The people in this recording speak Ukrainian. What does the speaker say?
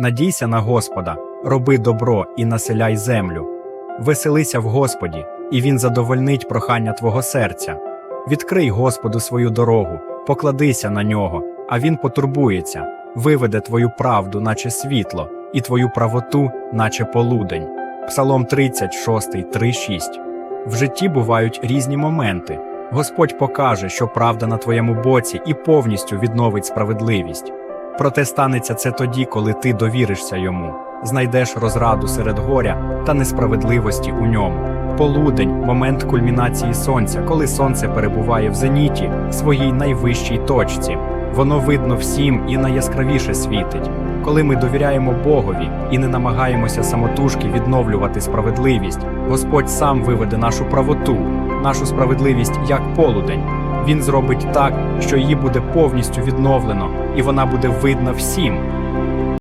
Надійся на Господа, роби добро і населяй землю. Веселися в Господі, і Він задовольнить прохання твого серця. Відкрий Господу свою дорогу, покладися на нього, а Він потурбується, виведе твою правду, наче світло, і твою правоту, наче полудень. Псалом 36, 3-6. В житті бувають різні моменти. Господь покаже, що правда на твоєму боці і повністю відновить справедливість. Проте станеться це тоді, коли ти довіришся йому, знайдеш розраду серед горя та несправедливості у ньому. Полудень момент кульмінації сонця, коли сонце перебуває в зеніті, своїй найвищій точці. Воно видно всім і найяскравіше світить. Коли ми довіряємо Богові і не намагаємося самотужки відновлювати справедливість, Господь сам виведе нашу правоту, нашу справедливість як полудень. Він зробить так, що її буде повністю відновлено, і вона буде видна всім,